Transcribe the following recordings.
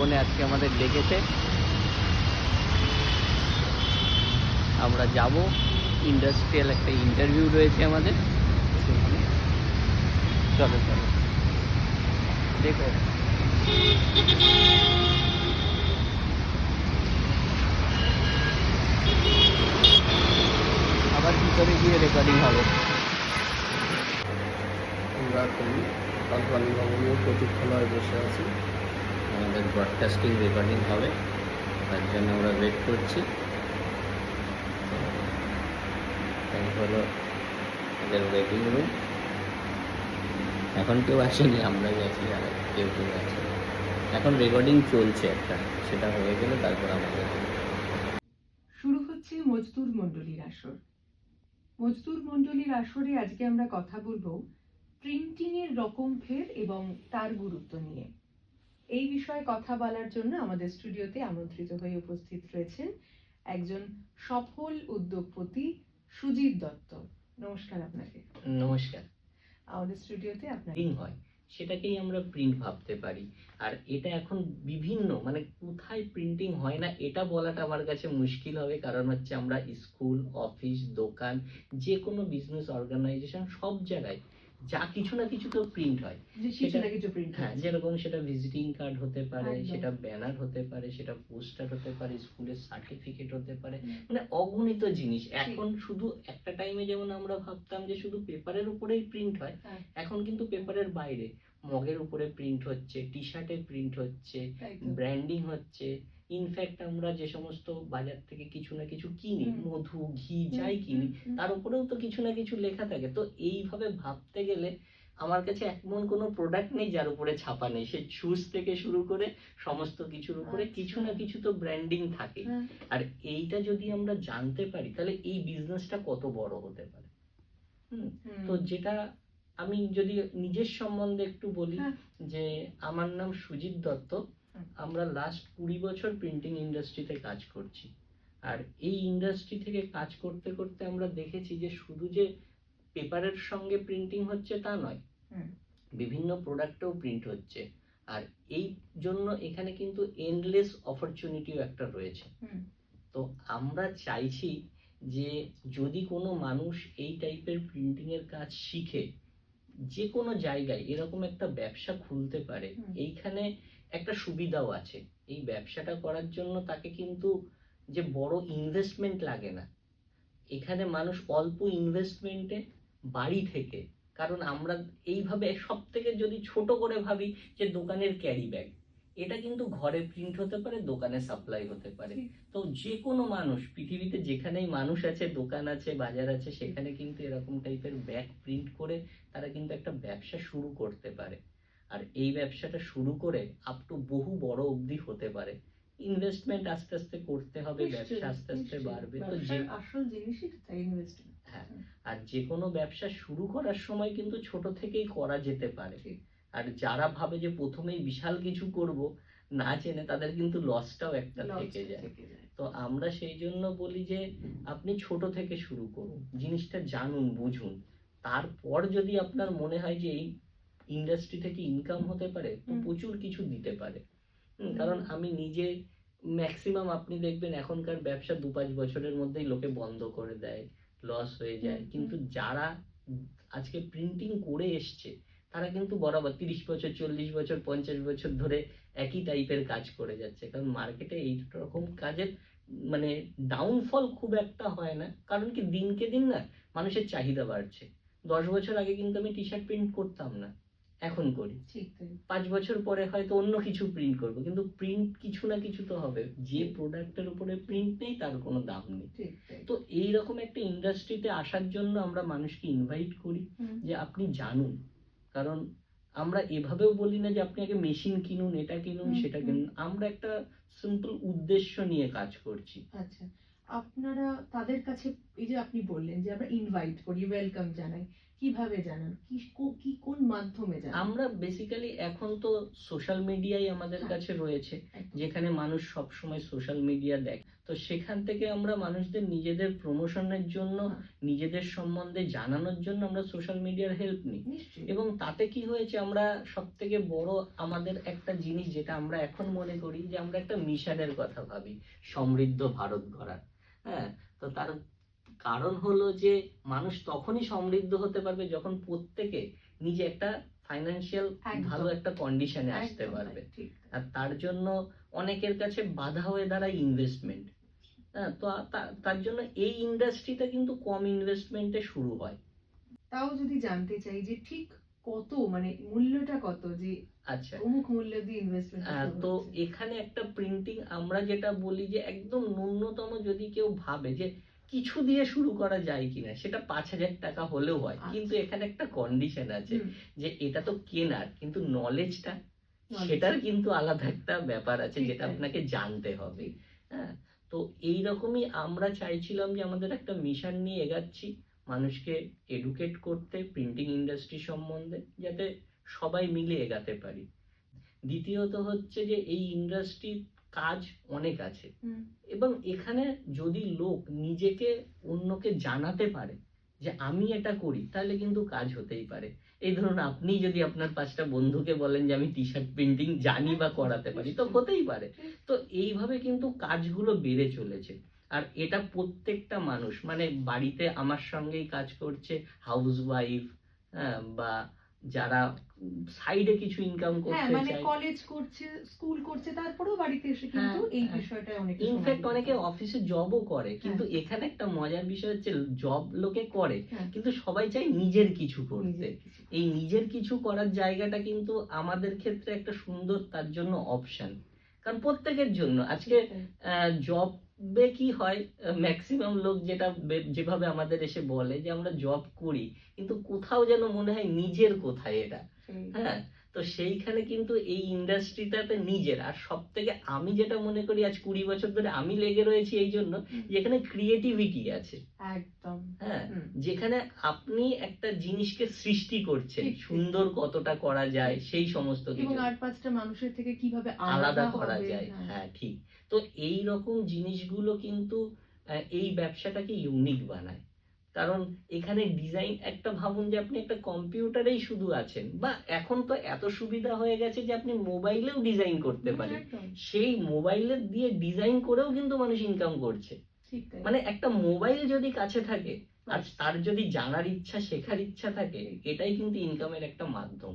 ভবনে আজকে আমাদের ডেকেছে আমরা যাব। ইন্ডাস্ট্রিয়াল একটা ইন্টারভিউ রয়েছে আমাদের। চলো চলো। দেখো। আবার কি করে গিয়ে রেকর্ডিং হবে? আমরা এখন কোম্পানি ভবনের প্রতীক্ষালয়ে বসে আছি। আমাদের ব্রডকাস্টিং রেকর্ডিং হবে। তার জন্য আমরা ওয়েট করছি। হলো আমাদের ওয়েটিং রুম এখন কেউ আসেনি আমরা গেছি আর কেউ কেউ আছে। এখন রেকর্ডিং চলছে একটা, সেটা হয়ে গেলে তারপর আমাদের শুরু হচ্ছে মজদুর মণ্ডলীর আসর। মজদুর মণ্ডলীর আসরে আজকে আমরা কথা বলব প্রিন্টিং এর রকম ফের এবং তার গুরুত্ব নিয়ে। এই বিষয়ে কথা বলার জন্য আমাদের স্টুডিওতে আমন্ত্রিত হয়ে উপস্থিত রয়েছেন একজন সফল উদ্যোগপতি সুজিত দত্ত। নমস্কার আপনাকে। নমস্কার। আমাদের স্টুডিওতে আপনাকে প্রিন্টিং হয়। সেটাকেই আমরা প্রিন্ট ভাবতে পারি। আর এটা এখন বিভিন্ন মানে কোথায় প্রিন্টিং হয় না এটা বলাটা আমার কাছে মুশকিল হবে। কারণ হচ্ছে আমরা স্কুল অফিস দোকান যে কোনো বিজনেস অর্গানাইজেশন সব জায়গায় যা কিছু না কিছু তো প্রিন্ট হয়। কিছু সেটা- না কিছু প্রিন্ট হ্যাঁ যেরকম সেটা ভিজিটিং কার্ড হতে পারে সেটা ব্যানার হতে পারে সেটা পোস্টার হতে পারে স্কুলের সার্টিফিকেট হতে পারে। মানে অগণিত জিনিস। এখন শুধু একটা টাইমে যেমন আমরা ভাবতাম যে শুধু পেপারের উপরেই প্রিন্ট হয় হ্যাঁ। এখন কিন্তু পেপারের বাইরে। মগের উপরে প্রিন্ট হচ্ছে টি শার্টে প্রিন্ট হচ্ছে ব্র্যান্ডিং হচ্ছে ইনফ্যাক্ট আমরা যে সমস্ত বাজার থেকে কিছু না কিছু কিনি মধু ঘি যাই কিনি তার উপরেও তো কিছু না কিছু লেখা থাকে তো এইভাবে ভাবতে গেলে আমার কাছে এমন কোনো প্রোডাক্ট নেই যার উপরে ছাপা নেই সে শুজ থেকে শুরু করে সমস্ত কিছুর উপরে আচ্ছা। কিছু না কিছু তো ব্র্যান্ডিং থাকে। আর এইটা যদি আমরা জানতে পারি তাহলে এই বিজনেসটা কত বড় হতে পারে হুম তো যেটা আমি যদি নিজের সম্বন্ধে একটু বলি হ্যাঁ। যে আমার নাম সুজিত দত্ত। আমরা লাস্ট কুড়ি বছর প্রিন্টিং ইন্ডাস্ট্রিতে কাজ করছি। আর এই ইন্ডাস্ট্রি থেকে কাজ করতে করতে আমরা দেখেছি যে শুধু যে পেপারের সঙ্গে প্রিন্টিং হচ্ছে তা নয়। বিভিন্ন প্রোডাক্টেও প্রিন্ট হচ্ছে। আর এই জন্য এখানে কিন্তু এন্ডলেস অপরচুনিটিও একটা রয়েছে। তো আমরা চাইছি যে যদি কোনো মানুষ এই টাইপের প্রিন্টিং এর কাজ শিখে যে কোনো জায়গায় এরকম একটা ব্যবসা খুলতে পারে এইখানে একটা সুবিধাও আছে। এই ব্যবসাটা করার জন্য তাকে কিন্তু যে বড় ইনভেস্টমেন্ট লাগে না। এখানে মানুষ অল্প ইনভেস্টমেন্টে বাড়ি থেকে কারণ আমরা এইভাবে সব থেকে যদি ছোট করে ভাবি যে দোকানের ক্যারি ব্যাগ এটা কিন্তু ঘরে প্রিন্ট হতে পারে দোকানে সাপ্লাই হতে পারে। তো যে কোনো মানুষ পৃথিবীতে যেখানেই মানুষ আছে দোকান আছে বাজার আছে সেখানে কিন্তু এরকম টাইপের ব্যাগ প্রিন্ট করে তারা কিন্তু একটা ব্যবসা শুরু করতে পারে। আর এই ব্যবসাটা শুরু করে আপ টু বহু বড় অবধি হতে পারে। ইনভেস্টমেন্ট আস্তে আস্তে করতে হবে ব্যবসা আস্তে আস্তে বাড়বে। তো যে আসল জিনিসই তাই ইনভেস্টমেন্ট হ্যাঁ আর যে কোনো ব্যবসা শুরু করার সময় কিন্তু ছোট থেকেই করা যেতে পারে। আর যারা ভাবে যে প্রথমেই বিশাল কিছু করব না জেনে তাদের কিন্তু লসটাও একটা থেকে যায়। তো আমরা সেই জন্য বলি যে আপনি ছোট থেকে শুরু করুন। জিনিসটা জানুন বুঝুন। তারপর যদি আপনার মনে হয় যে এই ইন্ডাস্ট্রি থেকে ইনকাম হতে পারে তো প্রচুর কিছু দিতে পারে। কারণ আমি নিজে ম্যাক্সিমাম আপনি দেখবেন এখনকার ব্যবসা দু পাঁচ বছরের মধ্যেই লোকে বন্ধ করে দেয় লস হয়ে যায়। কিন্তু যারা আজকে প্রিন্টিং করে এসছে তারা কিন্তু বরাবর তিরিশ বছর চল্লিশ বছর পঞ্চাশ বছর ধরে একই টাইপের কাজ করে যাচ্ছে। কারণ মার্কেটে এই রকম কাজের মানে ডাউনফল খুব একটা হয় না। কারণ কি দিনকে দিন না মানুষের চাহিদা বাড়ছে। দশ বছর আগে কিন্তু আমি টি শার্ট প্রিন্ট করতাম না। এখন করি। পাঁচ বছর পরে হয়তো অন্য কিছু প্রিন্ট করব কিন্তু প্রিন্ট কিছু না কিছু তো হবে। যে প্রোডাক্টের উপরে প্রিন্ট নেই তার কোনো দাম নেই। তো এইরকম একটা ইন্ডাস্ট্রিতে আসার জন্য আমরা মানুষকে ইনভাইট করি যে আপনি জানুন। কারণ আমরা এভাবেও বলি না যে আপনি আগে মেশিন কিনুন এটা কিনুন সেটা। কিনুন। আমরা একটা সিম্পল উদ্দেশ্য নিয়ে কাজ করছি। আচ্ছা। আপনারা তাদের কাছে এই যে আপনি বললেন যে আমরা ইনভাইট করি ওয়েলকাম জানাই। কীভাবে জানান? কি কি কোন মাধ্যমে জানান? আমরা বেসিক্যালি এখন তো সোশ্যাল মিডিয়াই আমাদের হ্যাঁ। কাছে রয়েছে যেখানে মানুষ সব সময় সোশ্যাল মিডিয়া দেখ। তো তো সেখান থেকে আমরা মানুষদের নিজেদের প্রমোশনের জন্য নিজেদের সম্বন্ধে জানানোর জন্য আমরা সোশ্যাল মিডিয়ার হেল্প নিই। এবং তাতে কি হয়েছে আমরা সব থেকে বড় আমাদের একটা জিনিস যেটা আমরা এখন মনে করি যে আমরা একটা মিশনের কথা ভাবি সমৃদ্ধ ভারত গড়ার। হ্যাঁ তো তার কারণ হলো যে মানুষ তখনই সমৃদ্ধ হতে পারবে যখন প্রত্যেকে নিজে একটা ফাইন্যান্সিয়াল ভালো একটা কন্ডিশনে আসতে পারবে। আর তার জন্য অনেকের কাছে বাধা হয়ে দাঁড়ায় ইনভেস্টমেন্ট হ্যাঁ তো তার জন্য এই ইন্ডাস্ট্রিটা কিন্তু কম ইনভেস্টমেন্টে শুরু হয়। তাও যদি জানতে চাই যে ঠিক কত মানে মূল্যটা কত যে আচ্ছা। অমুক মূল্য দিয়ে ইনভেস্টমেন্ট আহ, তো এখানে একটা প্রিন্টিং আমরা যেটা বলি যে একদম ন্যূনতম যদি কেউ ভাবে যে কিছু দিয়ে শুরু করা যায় কিনা সেটা পাঁচ হাজার টাকা হলেও হয়। আচ্ছা। কিন্তু এখানে একটা কন্ডিশন আছে যে এটা তো কেনার কিন্তু নলেজটা সেটার কিন্তু আলাদা একটা ব্যাপার আছে যেটা আপনাকে জানতে হবে। হ্যাঁ? তো এইরকমই আমরা চাইছিলাম যে আমাদের একটা মিশন নিয়ে এগাচ্ছি মানুষকে এডুকেট করতে প্রিন্টিং ইন্ডাস্ট্রি সম্বন্ধে যাতে সবাই মিলে এগাতে পারি। দ্বিতীয়ত হচ্ছে যে এই ইন্ডাস্ট্রির কাজ অনেক আছে। এবং এখানে যদি লোক নিজেকে অন্যকে জানাতে পারে যে আমি এটা করি তাহলে কিন্তু কাজ হতেই পারে। এই ধরুন আপনি যদি আপনার পাঁচটা বন্ধুকে বলেন যে আমি টি শার্ট প্রিন্টিং জানি বা করাতে পারি তো হতেই পারে। তো এইভাবে কিন্তু কাজগুলো বেড়ে চলেছে। আর এটা প্রত্যেকটা মানুষ মানে বাড়িতে আমার সঙ্গেই কাজ করছে হাউস ওয়াইফ বা যারা সাইডে কিছু ইনকাম হ্যাঁ করতে মানে চায়। কলেজ করছে স্কুল করছে তারপরেও বাড়িতে এসে কিন্তু হ্যাঁ, এই হ্যাঁ। বিষয়টা অনেকে ইনফ্যাক্ট অনেকে অফিসে জবও করে কিন্তু। এখানে একটা মজার বিষয় হচ্ছে জব লোকে করে। কিন্তু সবাই চায় নিজের কিছু করতে। এই নিজের কিছু করার জায়গাটা কিন্তু আমাদের ক্ষেত্রে একটা সুন্দর তার জন্য অপশন কারণ প্রত্যেকের জন্য। আজকে জবে কি হয় ম্যাক্সিমাম লোক যেটা যেভাবে আমাদের এসে বলে যে আমরা জব করি কিন্তু কোথাও যেন মনে হয় নিজের কোথায় এটা। হ্যাঁ? তো সেইখানে কিন্তু এই ইন্ডাস্ট্রিটাতে নিজের। আর সব থেকে আমি যেটা মনে করি আজ কুড়ি বছর ধরে আমি লেগে রয়েছি এই জন্য যেখানে ক্রিয়েটিভিটি আছে। একদম। হ্যাঁ যেখানে আপনি একটা জিনিসকে সৃষ্টি করছেন। সুন্দর কতটা করা যায় সেই সমস্ত কিছু। আর পাঁচটা মানুষের থেকে কীভাবে আলাদা করা যায়। হ্যাঁ। হ্যাঁ ঠিক। তো এই রকম জিনিসগুলো কিন্তু এই ব্যবসাটাকে ইউনিক বানায়। কারণ এখানে ডিজাইন একটা ভাবুন যে আপনি একটা কম্পিউটারেই শুধু আছেন বা এখন তো এত সুবিধা হয়ে গেছে যে আপনি মোবাইলেও ডিজাইন করতে পারেন। সেই মোবাইলে দিয়ে ডিজাইন করেও কিন্তু মানুষ ইনকাম করছে। মানে একটা মোবাইল যদি কাছে থাকে আর তার যদি জানার ইচ্ছা শেখার ইচ্ছা থাকে এটাই কিন্তু ইনকামের একটা মাধ্যম।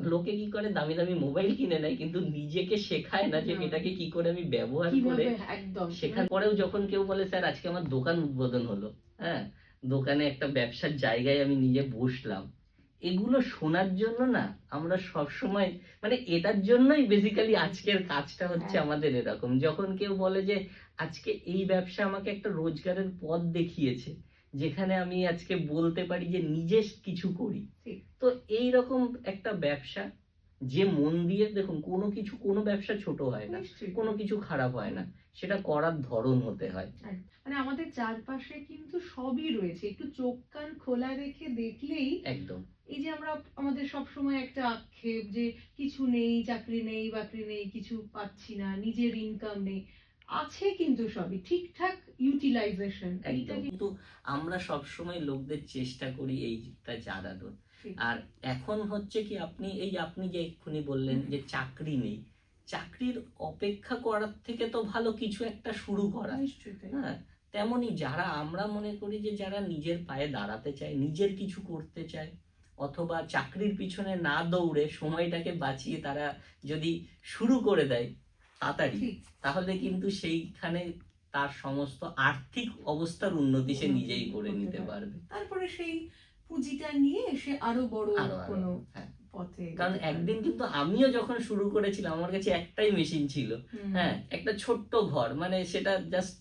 লোকে কি করে দামি দামি মোবাইল কিনে নেয় কিন্তু নিজেকে শেখায় না যে এটাকে কি করে আমি ব্যবহার করে শেখার পরেও যখন কেউ বলে স্যার আজকে আমার দোকান উদ্বোধন হলো। হ্যাঁ? দোকানে একটা ব্যবসার জায়গায় আমি নিজে বসলাম এগুলো শোনার জন্য না আমরা সব সময় মানে এটার জন্যই বেসিক্যালি আজকের কাজটা হচ্ছে হ্যাঁ। আমাদের এরকম যখন কেউ বলে যে আজকে এই ব্যবসা আমাকে একটা রোজগারের পথ দেখিয়েছে যেখানে আমি আজকে বলতে পারি যে নিজে কিছু করি। তো এই রকম একটা ব্যবসা যে মন দিয়ে দেখুন কোনো কিছু কোনো ব্যবসা ছোট হয় না কোনো কিছু খারাপ হয় না সেটা করার ধরন হতে হয়। মানে আমাদের চারপাশে কিন্তু সবই রয়েছে একটু চোখ কান খোলা রেখে দেখলেই একদম। এই যে আমরা আমাদের সব সময় একটা আক্ষেপ যে কিছু নেই চাকরি নেই বাকরি নেই কিছু পাচ্ছি না নিজের ইনকাম নেই আছে কিন্তু সবই ঠিকঠাক ইউটিলাইজেশন কিন্তু আমরা সব সময় লোকদের চেষ্টা করি এইটা জানানোর ঠিক। আর এখন হচ্ছে কি আপনি এই আপনি যে এক্ষুনি বললেন যে চাকরি নেই চাকরির অপেক্ষা করার থেকে তো ভালো কিছু একটা শুরু করা। হ্যাঁ তেমনি যারা আমরা মনে করি যে যারা নিজের পায়ে দাঁড়াতে চায় নিজের কিছু করতে চায় অথবা চাকরির পিছনে না দৌড়ে সময়টাকে বাঁচিয়ে তারা যদি শুরু করে দেয় তাড়াতাড়ি তাহলে কিন্তু সেইখানে তার সমস্ত আর্থিক অবস্থার উন্নতি সে নিজেই করে নিতে পারবে। তারপরে সেই পুঁজিটা নিয়ে এসে আরও বড় কোনো হ্যাঁ। পথে কারণ একদিন কিন্তু আমিও যখন শুরু করেছিলাম আমার কাছে একটাই মেশিন ছিল। হ্যাঁ একটা ছোট্ট ঘর মানে সেটা জাস্ট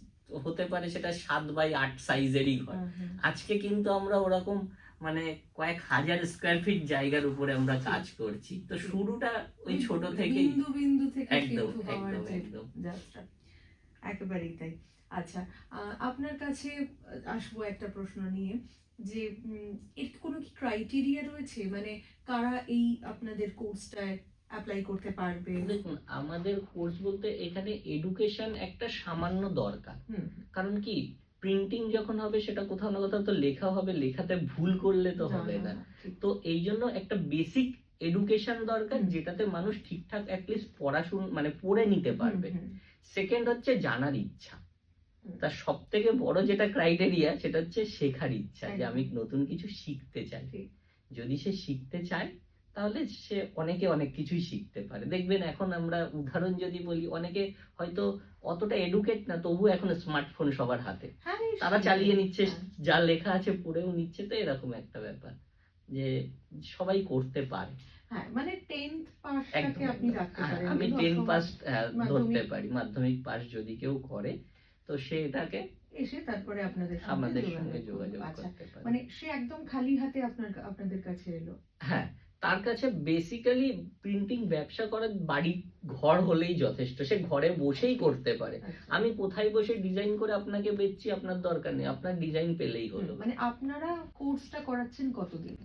হতে পারে সেটা সাত বাই আট সাইজেরই ঘর। আজকে কিন্তু আমরা ওরকম মানে কয়েক হাজার স্কোয়ার ফিট জায়গার উপরে আমরা কাজ করছি। তো শুরুটা ওই ছোট থেকেই বিন্দু বিন্দু থেকে একদম একদম একদম। একেবারেই তাই। আচ্ছা আপনার কাছে আসব একটা প্রশ্ন নিয়ে যে এর কোনো কি ক্রাইটেরিয়া রয়েছে? মানে কারা এই আপনাদের কোর্সটায় অ্যাপ্লাই করতে পারবে? দেখুন আমাদের কোর্স বলতে এখানে এডুকেশন একটা সামান্য দরকার। কারণ কি? প্রিন্টিং যখন হবে সেটা কোথাও না কোথাও তো লেখা হবে লেখাতে ভুল করলে তো হবে না তো এই জন্য একটা বেসিক এডুকেশন দরকার যেটাতে মানুষ ঠিকঠাক অ্যাটলিস্ট পড়াশুনো মানে পড়ে নিতে পারবে। সেকেন্ড হচ্ছে জানার ইচ্ছা। তার সব থেকে বড় যেটা ক্রাইটেরিয়া সেটা হচ্ছে শেখার ইচ্ছা যে আমি নতুন কিছু শিখতে চাই। যদি সে শিখতে চায় তাহলে সে অনেকে অনেক কিছুই শিখতে পারে। দেখবেন এখন আমরা উদাহরণ যদি বলি অনেকে হয়তো অতটা এডুকেট না তবু এখন স্মার্টফোন সবার হাতে। হ্যাঁ তারা চালিয়ে নিচ্ছে হ্যাঁ। যা লেখা আছে পড়েও নিচ্ছে তো এরকম একটা ব্যাপার। যে সবাই করতে পারে। হ্যাঁ মানে টেন্থ পাসটাকে আপনি রাখতে পারেন আমি দশম টেন পাস মাধ্যমিক- ধরতে পারি মাধ্যমিক পাস যদি কেউ করে তো সে এটাকে এসে তারপরে আপনাদের আমাদের সঙ্গে যোগাযোগ আচ্ছা করতে পারে। মানে সে একদম খালি হাতে আপনার আপনাদের কাছে এলো। হ্যাঁ তার কাছে বেসিক্যালি প্রিন্টিং ব্যবসা করার বাড়ি ঘর হলেই যথেষ্ট সে ঘরে বসেই করতে পারে। আচ্ছা। আমি কোথায় বসে ডিজাইন করে আপনাকে বেচছি আপনার দরকার নেই আপনার ডিজাইন পেলেই হলো। মানে আপনারা কোর্সটা করাচ্ছেন কতদিন?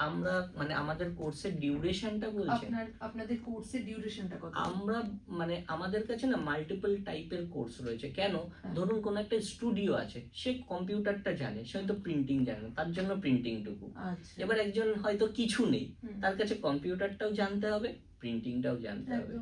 আমরা মানে আমাদের কোর্সের ডিউরেশনটা বলছেন? আপনার আপনাদের কোর্সের ডিউরেশনটা কত? আমরা মানে আমাদের কাছে না মাল্টিপল টাইপের কোর্স রয়েছে। কেন? হ্যাঁ। ধরুন কোন একটা স্টুডিও আছে সে কম্পিউটারটা জানে সে হয়তো প্রিন্টিং জানে না, তার জন্য প্রিন্টিংটুকু আচ্ছা। এবার একজন হয়তো কিছু নেই তার কাছে কম্পিউটারটাও জানতে হবে প্রিন্টিংটাও জানতে হবে।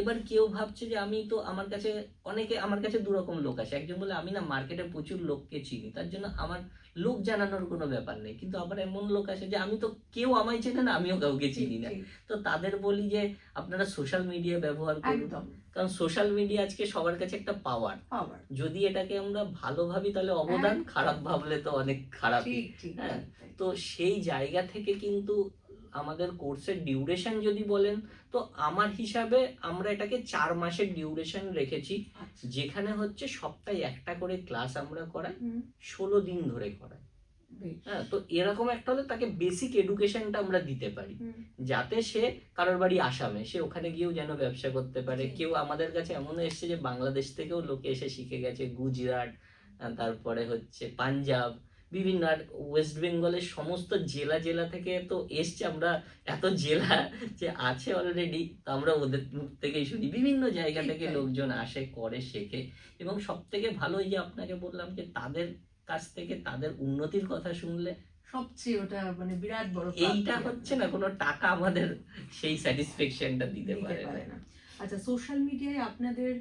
এবার কেউ ভাবছে যে আমি তো আমার কাছে অনেকে আমার কাছে দু রকম লোক আছে একজন বলে আমি না মার্কেটে প্রচুর লোককে চিনি। তার জন্য আমার লোক জানানোর কোনো ব্যাপার নেই। কিন্তু আবার এমন লোক আছে যে আমি তো কেউ আমায় চেনে না আমিও কাউকে চিনি না। তো তাদের বলি যে আপনারা সোশ্যাল মিডিয়া ব্যবহার করুন। কারণ সোশ্যাল মিডিয়া আজকে সবার কাছে একটা পাওয়ার যদি এটাকে আমরা ভালো ভাবি তাহলে অবদান খারাপ ভাবলে তো অনেক খারাপ হ্যাঁ। তো সেই জায়গা থেকে কিন্তু আমাদের কোর্সের ডিউরেশন যদি বলেন তো আমার হিসাবে আমরা এটাকে চার মাসের ডিউরেশন রেখেছি। আচ্ছা। যেখানে হচ্ছে সপ্তাহে একটা করে ক্লাস আমরা করাই ষোলো দিন ধরে করাই। হ্যাঁ তো এরকম একটা হলে তাকে বেসিক এডুকেশনটা আমরা দিতে পারি। যাতে সে কারোর বাড়ি আসামে সে ওখানে গিয়েও যেন ব্যবসা করতে পারে। কেউ আমাদের কাছে এমন এসছে যে বাংলাদেশ থেকেও লোকে এসে শিখে গেছে। গুজরাট তারপরে হচ্ছে পাঞ্জাব বিভিন্ন আর ওয়েস্ট বেঙ্গলের সমস্ত জেলা জেলা থেকে তো এসছে আমরা এত জেলা যে আছে অলরেডি তো আমরা ওদের মুখ থেকেই শুনি। বিভিন্ন জায়গা থেকে লোকজন আসে করে শেখে। এবং সব থেকে ভালো যে আপনাকে বললাম যে তাদের কাছ থেকে তাদের উন্নতির কথা শুনলে সবচেয়ে ওটা মানে বিরাট বড় এইটা হচ্ছে না কোনো টাকা আমাদের সেই স্যাটিসফ্যাকশনটা দিতে পারে না। আচ্ছা সোশ্যাল মিডিয়ায় আপনাদের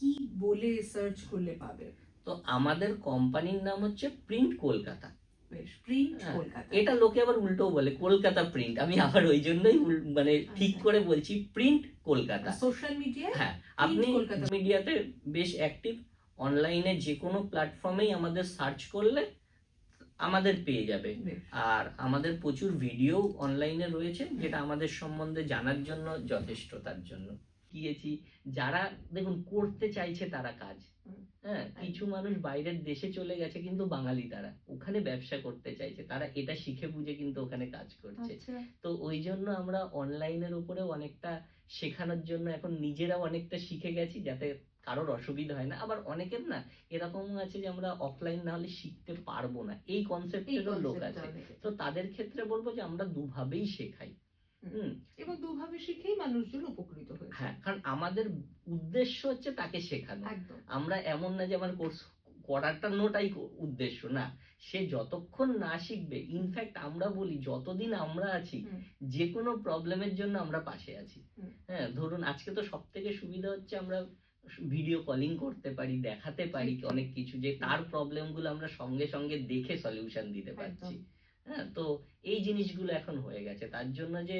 কি বলে সার্চ করলে পাবে? তো আমাদের কোম্পানির নাম হচ্ছে প্রিন্ট কলকাতা বেশ প্রিন্ট হ্যাঁ, এটা লোকে আবার উল্টো বলে কলকাতা প্রিন্ট আমি আবার ওই জন্যই মানে ঠিক আচ্ছা। করে বলছি প্রিন্ট কলকাতা সোশ্যাল মিডিয়ায় হ্যাঁ আপনি কলকাতা। মিডিয়াতে বেশ অ্যাক্টিভ অনলাইনে যে কোনো প্ল্যাটফর্মেই আমাদের সার্চ করলে আমাদের পেয়ে যাবে। আর আমাদের প্রচুর ভিডিও অনলাইনে রয়েছে যেটা আমাদের সম্বন্ধে জানার জন্য যথেষ্ট তার জন্য। গিয়েছি যারা দেখুন করতে চাইছে তারা কাজ। হ্যাঁ কিছু মানুষ বাইরের দেশে চলে গেছে কিন্তু বাঙালি তারা। ওখানে ব্যবসা করতে চাইছে তারা এটা শিখে বুঝে কিন্তু ওখানে কাজ করছে। আচ্ছা। তো ওই জন্য আমরা অনলাইনের উপরে অনেকটা শেখানোর জন্য এখন নিজেরাও অনেকটা শিখে গেছি যাতে কারোর অসুবিধা হয় না। আবার অনেকের না এরকম আছে যে আমরা অফলাইন না হলে শিখতে পারব না। এই কনসেপ্টেরও লোক আছে। তো তাদের ক্ষেত্রে বলব যে আমরা দুভাবেই শেখাই। এবং দুভাবে শিখেই মানুষজন উপকৃত হয়েছে। হ্যাঁ কারণ আমাদের উদ্দেশ্য হচ্ছে তাকে শেখানো। আমরা এমন না যে আমার কোর্স করাটানোটাই কো- উদ্দেশ্য না। সে যতক্ষণ না শিখবে ইনফ্যাক্ট আমরা বলি যতদিন আমরা আছি। যে কোনো প্রবলেমের জন্য আমরা পাশে আছি। হ্যাঁ ধরুন আজকে তো সব থেকে সুবিধা হচ্ছে আমরা ভিডিও কলিং করতে পারি দেখাতে পারি অনেক কিছু যে তার প্রবলেমগুলো আমরা সঙ্গে সঙ্গে দেখে সলিউশন দিতে পারছি। হ্যাঁ তো এই জিনিসগুলো এখন হয়ে গেছে। তার জন্য যে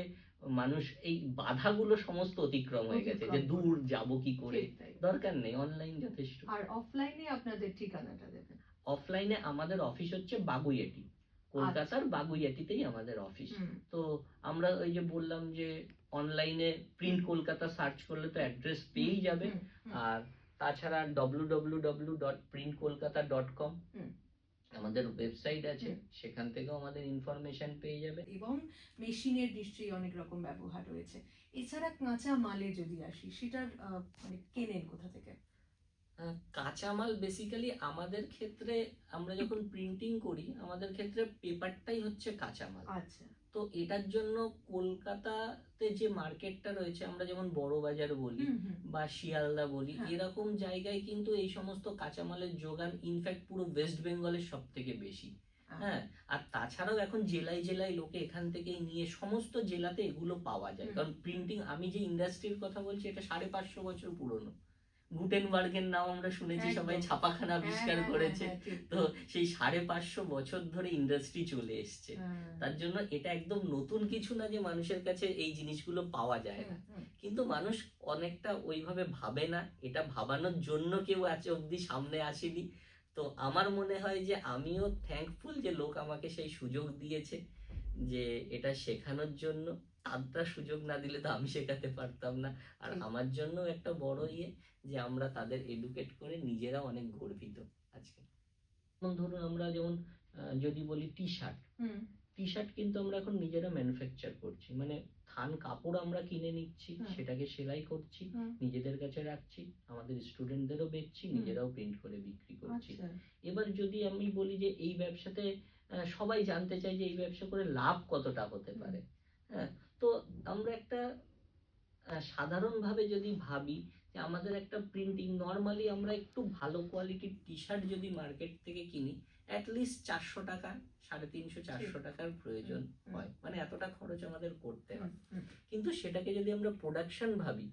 মানুষ এই বাধাগুলো সমস্ত অতিক্রম হয়ে গেছে যে দূর যাব কি করে। দরকার নেই অনলাইন যথেষ্ট। আর অফলাইনে আপনাদের ঠিকানাটা দেবেন। অফলাইনে আমাদের অফিস হচ্ছে বাগুইয়াটি। কলকাতার বাগুইয়াটিতেই আমাদের অফিস তো আমরা ওই যে বললাম যে অনলাইনে প্রিন্ট কলকাতা সার্চ করলে তো অ্যাড্রেস পেয়েই যাবে। আর তাছাড়া W W W dot print Kolkata dot com. আমাদের ওয়েবসাইট আছে সেখান থেকেও আমাদের ইনফরমেশন পেয়ে যাবে। এবং মেশিনের নিশ্চয়ই অনেক রকম ব্যবহার রয়েছে। এছাড়া কাঁচা মালে যদি আসি সেটার মানে কেনেন কোথা থেকে? কাঁচামাল বেসিক্যালি আমাদের ক্ষেত্রে আমরা যখন প্রিন্টিং করি আমাদের ক্ষেত্রে পেপারটাই হচ্ছে কাঁচামাল আচ্ছা। তো এটার জন্য কলকাতাতে যে মার্কেটটা রয়েছে আমরা যেমন বড় বাজার বলি বা শিয়ালদা বলি হ্যাঁ। এরকম জায়গায় কিন্তু এই সমস্ত কাঁচামালের যোগান ইনফ্যাক্ট পুরো ওয়েস্ট বেঙ্গলের সব থেকে বেশি হ্যাঁ আর তাছাড়াও এখন জেলায় জেলায় লোকে এখান থেকে নিয়ে সমস্ত জেলাতে এগুলো পাওয়া যায়। কারণ প্রিন্টিং আমি যে ইন্ডাস্ট্রির কথা বলছি এটা সাড়ে পাঁচশো বছর পুরনো। গুটেনবার্গের নাম আমরা শুনেছি সবাই ছাপাখানা আবিষ্কার হ্যাঁ, করেছে। হ্যাঁ, তো সেই সাড়ে পাঁচশো বছর ধরে ইন্ডাস্ট্রি চলে এসছে। হ্যাঁ। তার জন্য এটা একদম নতুন কিছু না যে মানুষের কাছে এই জিনিসগুলো পাওয়া যায় না। কিন্তু মানুষ অনেকটা ওইভাবে ভাবে না। এটা ভাবানোর জন্য কেউ আজ অব্দি সামনে আসেনি। তো আমার মনে হয় যে আমিও থ্যাঙ্কফুল যে লোক আমাকে সেই সুযোগ দিয়েছে যে এটা শেখানোর জন্য। তারটা সুযোগ না দিলে তো আমি শেখাতে পারতাম না। আর আমার জন্য একটা বড় ইয়ে। যে আমরা তাদের এডুকেট করে নিজেরা অনেক গর্বিত আজকে। যেমন ধরুন আমরা যেমন যদি বলি টি শার্ট টি শার্ট কিন্তু আমরা এখন নিজেরা ম্যানুফ্যাকচার করছি। মানে থান কাপড় আমরা কিনে নিচ্ছি। সেটাকে সেলাই করছি নিজেদের কাছে রাখছি আমাদের স্টুডেন্টদেরও বেচছি নিজেরাও প্রিন্ট করে বিক্রি করছি। আচ্ছা। এবার যদি আমি বলি যে এই ব্যবসাতে সবাই জানতে চাই যে এই ব্যবসা করে লাভ কতটা হতে পারে হ্যাঁ? তো আমরা একটা সাধারণভাবে যদি ভাবি যে আমাদের একটা প্রিন্টিং নর্মালি আমরা একটু ভালো কোয়ালিটির টি শার্ট যদি মার্কেট থেকে কিনি অ্যাটলিস্ট চারশো টাকা সাড়ে তিনশো চারশো টাকার প্রয়োজন হয়। মানে এতটা খরচ আমাদের করতে হয়। কিন্তু সেটাকে যদি আমরা প্রোডাকশন ভাবি।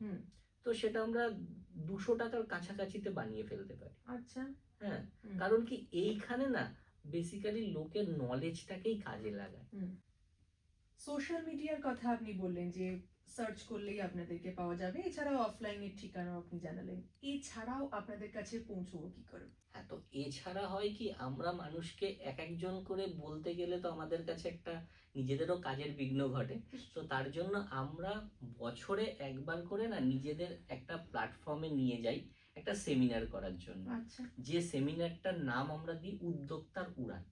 তো সেটা আমরা দুশো টাকার কাছাকাছিতে বানিয়ে ফেলতে পারি। আচ্ছা। হ্যাঁ কারণ কি এইখানে না বেসিক্যালি লোকের নলেজটাকেই কাজে লাগায়। সোশ্যাল মিডিয়ার কথা আপনি বললেন যে সার্চ করলেই আপনাদেরকে পাওয়া যাবে। এছাড়াও অফলাইনের ঠিকানাও আপনি জানালেন। এছাড়াও আপনাদের কাছে পৌঁছবো কি করে? হ্যাঁ তো এছাড়া হয় কি আমরা মানুষকে এক একজন করে বলতে গেলে তো আমাদের কাছে একটা নিজেদেরও কাজের বিঘ্ন ঘটে। তো তার জন্য আমরা বছরে একবার করে না নিজেদের একটা প্ল্যাটফর্মে নিয়ে যাই একটা সেমিনার করার জন্য। আচ্ছা। যে সেমিনারটার নাম আমরা দিই উদ্যোক্তার উড়ান।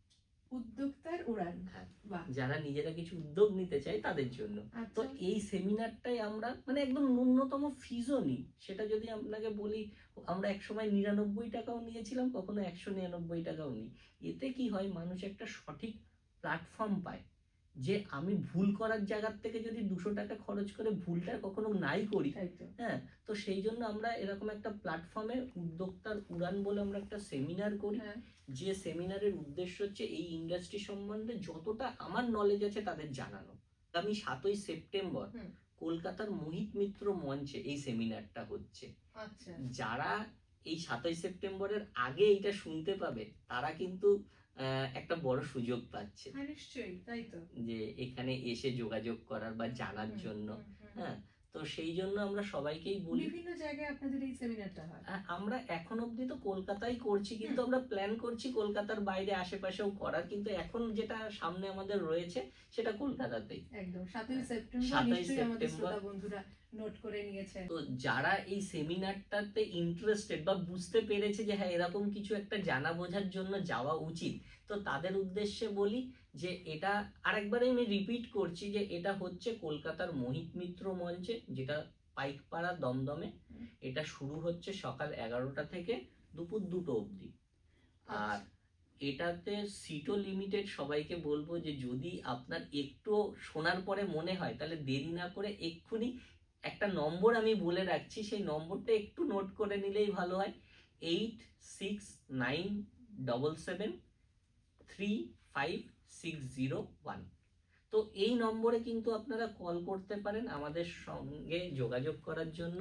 উদ্যোক্তার উড়ান হ্যাঁ। যারা নিজেরা কিছু উদ্যোগ নিতে চায় তাদের জন্য। তো আচ্ছা এই সেমিনারটাই আমরা মানে একদম ন্যূনতম ফিজও নিই। সেটা যদি আপনাকে বলি আমরা একসময় নিরানব্বই টাকাও নিয়েছিলাম কখনো একশো নিরানব্বই টাকাও নিই। এতে কি হয় মানুষ একটা সঠিক প্ল্যাটফর্ম পায়। যে আমি ভুল করার জায়গার থেকে যদি দুশো টাকা খরচ করে ভুলটা কখনো নাই করি হ্যাঁ তো সেই জন্য আমরা এরকম একটা প্ল্যাটফর্মে উদ্যোক্তার উড়ান বলে আমরা একটা সেমিনার করি। হ্যাঁ। যে সেমিনারের উদ্দেশ্য হচ্ছে এই ইন্ডাস্ট্রি সম্বন্ধে যতটা আমার নলেজ আছে তাদের জানানো। আমি সাতই সেপ্টেম্বর কলকাতার মোহিত মিত্র মঞ্চে এই সেমিনারটা হচ্ছে। আচ্ছা। যারা এই সাতই সেপ্টেম্বরের আগে এটা শুনতে পাবে তারা কিন্তু একটা বড় সুযোগ পাচ্ছে। হ্যাঁ নিশ্চয়ই তাই তো। যে এখানে এসে যোগাযোগ করার বা জানার জন্য। হ্যাঁ তো সেই জন্য আমরা সবাইকেই বলি বিভিন্ন জায়গায় আপনাদের এই সেমিনারটা হয়। আমরা এখন অবধি তো কলকাতায় করছি কিন্তু আমরা প্ল্যান করছি কলকাতার বাইরে আশেপাশেও করার। কিন্তু এখন যেটা সামনে আমাদের রয়েছে সেটা কলকাতাতেই। একদম সাতই সেপ্টেম্বর সাতই নিশ্চয়ই আমাদের সেপ্টেম্বর। শ্রোতা বন্ধুরা নোট করে নিয়েছেন তো যারা এই সেমিনারটাতে ইন্টারেস্টেড বা বুঝতে পেরেছে যে হ্যাঁ এরকম কিছু একটা জানা বোঝার জন্য যাওয়া উচিত তো তাদের উদ্দেশ্যে বলি যে এটা আরেকবার আমি রিপিট করছি যে এটা হচ্ছে কলকাতার মোহিত মিত্র মঞ্চে যেটা পাইকপাড়া দমদমে এটা শুরু হচ্ছে সকাল এগারোটা থেকে দুপুর দুটো অবধি। আর আচ্ছা। এটাতে সিটও লিমিটেড সবাইকে বলব যে যদি আপনার একটু শোনার পরে মনে হয় তাহলে দেরি না করে এক্ষুনি একটা নম্বর আমি বলে রাখছি, সেই নম্বরটা একটু নোট করে নিলেই ভালো হয়। Eight six nine double seven three five six zero one তো এই নম্বরে কিন্তু আপনারা কল করতে পারেন আমাদের সঙ্গে যোগাযোগ করার জন্য।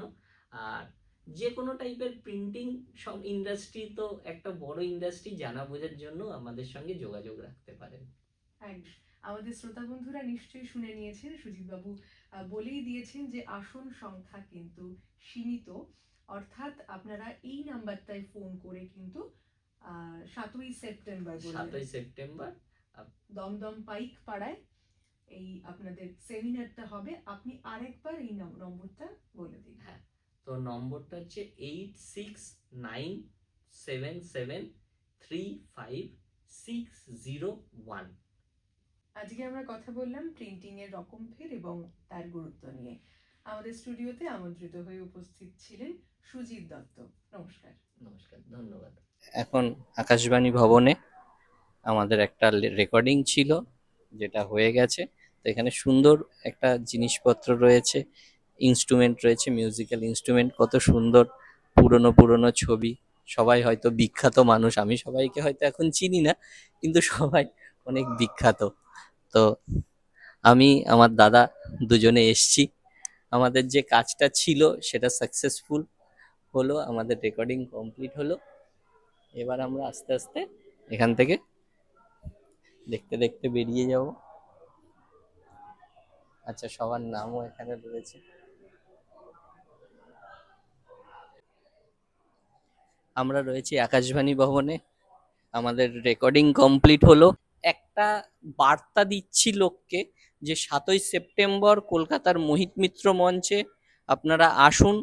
আর যে কোনো টাইপের প্রিন্টিং সব ইন্ডাস্ট্রি তো একটা বড় ইন্ডাস্ট্রি জানা বোঝার জন্য আমাদের সঙ্গে যোগাযোগ রাখতে পারেন। আমাদের শ্রোতা বন্ধুরা নিশ্চয়ই শুনে নিয়েছেন সুজিত বাবু বলেই দিয়েছেন যে আসন সংখ্যা কিন্তু সীমিত। অর্থাৎ আপনারা এই নাম্বারটায় ফোন করে কিন্তু আহ, সাতই সেপ্টেম্বর সাতই সেপ্টেম্বর দমদম পাইক পাড়ায় এই আপনাদের সেমিনারটা হবে। আপনি আরেকবার এই নম- নম্বরটা বলে দিন। হ্যাঁ তো নম্বরটা হচ্ছে eight six nine seven seven three five six zero one. আজকে আমরা কথা বললাম প্রিন্টিং এর রকম ফের এবং তার গুরুত্ব নিয়ে। আমাদের স্টুডিওতে আমন্ত্রিত হয়ে উপস্থিত ছিলেন সুজিত দত্ত। নমস্কার। নমস্কার ধন্যবাদ। এখন আকাশবাণী ভবনে আমাদের একটা রেকর্ডিং ছিল যেটা হয়ে গেছে। তো এখানে সুন্দর একটা জিনিসপত্র রয়েছে ইনস্ট্রুমেন্ট রয়েছে মিউজিক্যাল ইনস্ট্রুমেন্ট কত সুন্দর পুরনো পুরনো ছবি। সবাই হয়তো বিখ্যাত মানুষ আমি সবাইকে হয়তো এখন চিনি না কিন্তু সবাই অনেক বিখ্যাত। তো আমি, আমার দাদা দুজনে এসছি। আমাদের যে কাজটা ছিল সেটা সাকসেসফুল হলো, আমাদের রেকর্ডিং কমপ্লিট হলো। এবার আমরা আস্তে আস্তে এখান থেকে দেখতে দেখতে বেরিয়ে যাব। আচ্ছা সবার নামও এখানে রয়েছে। আমরা রয়েছি আকাশবাণী ভবনে। আমাদের রেকর্ডিং কমপ্লিট হলো। একটা বার্তা দিচ্ছি লোককে যে সাতই সেপ্টেম্বর কলকাতার মোহিত মিত্র মঞ্চে আপনারা আসুন